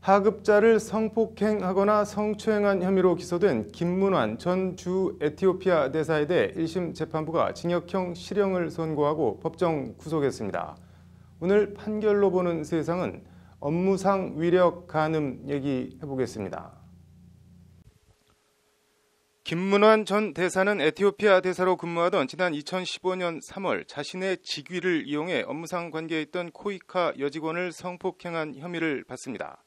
하급자를 성폭행하거나 성추행한 혐의로 기소된 김문환 전 주 에티오피아 대사에 대해 1심 재판부가 징역형 실형을 선고하고 법정 구속했습니다. 오늘 판결로 보는 세상은 업무상 위력 가늠 얘기해 보겠습니다. 김문환 전 대사는 에티오피아 대사로 근무하던 지난 2015년 3월 자신의 직위를 이용해 업무상 관계에 있던 코이카 여직원을 성폭행한 혐의를 받습니다.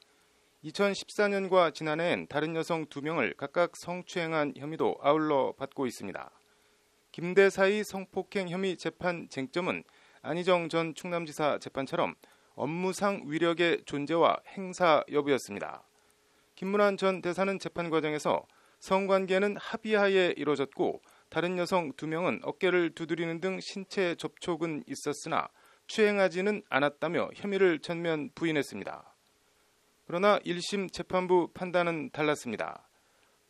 2014년과 지난해엔 다른 여성 2명을 각각 성추행한 혐의도 아울러 받고 있습니다. 김 대사의 성폭행 혐의 재판 쟁점은 안희정 전 충남지사 재판처럼 업무상 위력의 존재와 행사 여부였습니다. 김문환 전 대사는 재판 과정에서 성관계는 합의하에 이루어졌고 다른 여성 2명은 어깨를 두드리는 등 신체 접촉은 있었으나 추행하지는 않았다며 혐의를 전면 부인했습니다. 그러나 1심 재판부 판단은 달랐습니다.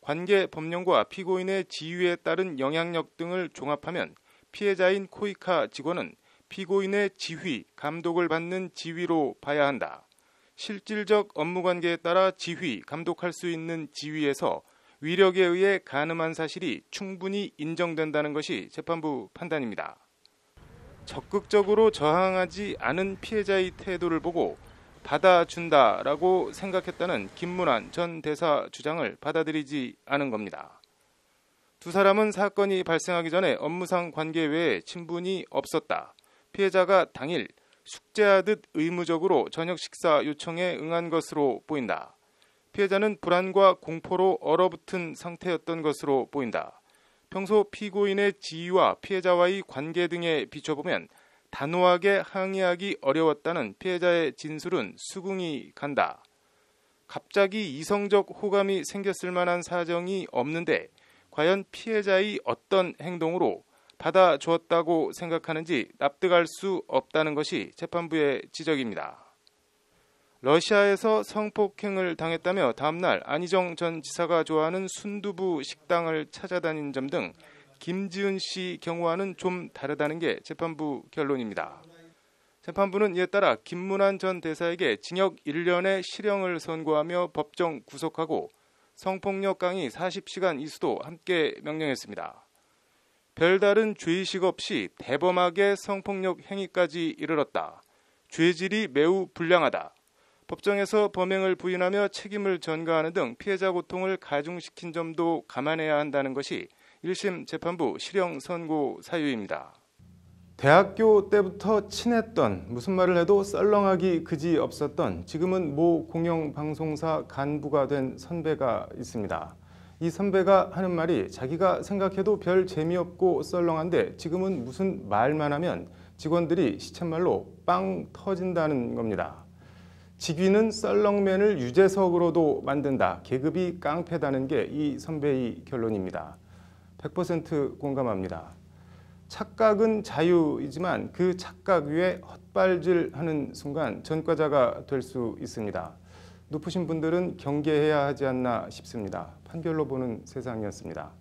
관계 법령과 피고인의 지위에 따른 영향력 등을 종합하면 피해자인 코이카 직원은 피고인의 지휘, 감독을 받는 지위로 봐야 한다. 실질적 업무 관계에 따라 지휘, 감독할 수 있는 지위에서 위력에 의해 가늠한 사실이 충분히 인정된다는 것이 재판부 판단입니다. 적극적으로 저항하지 않은 피해자의 태도를 보고 받아준다라고 생각했다는 김문환 전 대사 주장을 받아들이지 않은 겁니다. 두 사람은 사건이 발생하기 전에 업무상 관계 외에 친분이 없었다. 피해자가 당일 숙제하듯 의무적으로 저녁 식사 요청에 응한 것으로 보인다. 피해자는 불안과 공포로 얼어붙은 상태였던 것으로 보인다. 평소 피고인의 지위와 피해자와의 관계 등에 비춰보면 단호하게 항의하기 어려웠다는 피해자의 진술은 수긍이 간다. 갑자기 이성적 호감이 생겼을 만한 사정이 없는데 과연 피해자의 어떤 행동으로 받아주었다고 생각하는지 납득할 수 없다는 것이 재판부의 지적입니다. 러시아에서 성폭행을 당했다며 다음날 안희정 전 지사가 좋아하는 순두부 식당을 찾아다닌 점 등 김지은 씨 경우와는 좀 다르다는 게 재판부 결론입니다. 재판부는 이에 따라 김문환 전 대사에게 징역 1년의 실형을 선고하며 법정 구속하고 성폭력 강의 40시간 이수도 함께 명령했습니다. 별다른 죄의식 없이 대범하게 성폭력 행위까지 이르렀다. 죄질이 매우 불량하다. 법정에서 범행을 부인하며 책임을 전가하는 등 피해자 고통을 가중시킨 점도 감안해야 한다는 것이 1심 재판부 실형 선고 사유입니다. 대학교 때부터 친했던 무슨 말을 해도 썰렁하기 그지 없었던 지금은 모 공영방송사 간부가 된 선배가 있습니다. 이 선배가 하는 말이 자기가 생각해도 별 재미없고 썰렁한데 지금은 무슨 말만 하면 직원들이 시쳇말로 빵 터진다는 겁니다. 직위는 썰렁맨을 유재석으로도 만든다. 계급이 깡패다는 게 이 선배의 결론입니다. 100% 공감합니다. 착각은 자유이지만 그 착각 위에 헛발질하는 순간 전과자가 될 수 있습니다. 높으신 분들은 경계해야 하지 않나 싶습니다. 판결로 보는 세상이었습니다.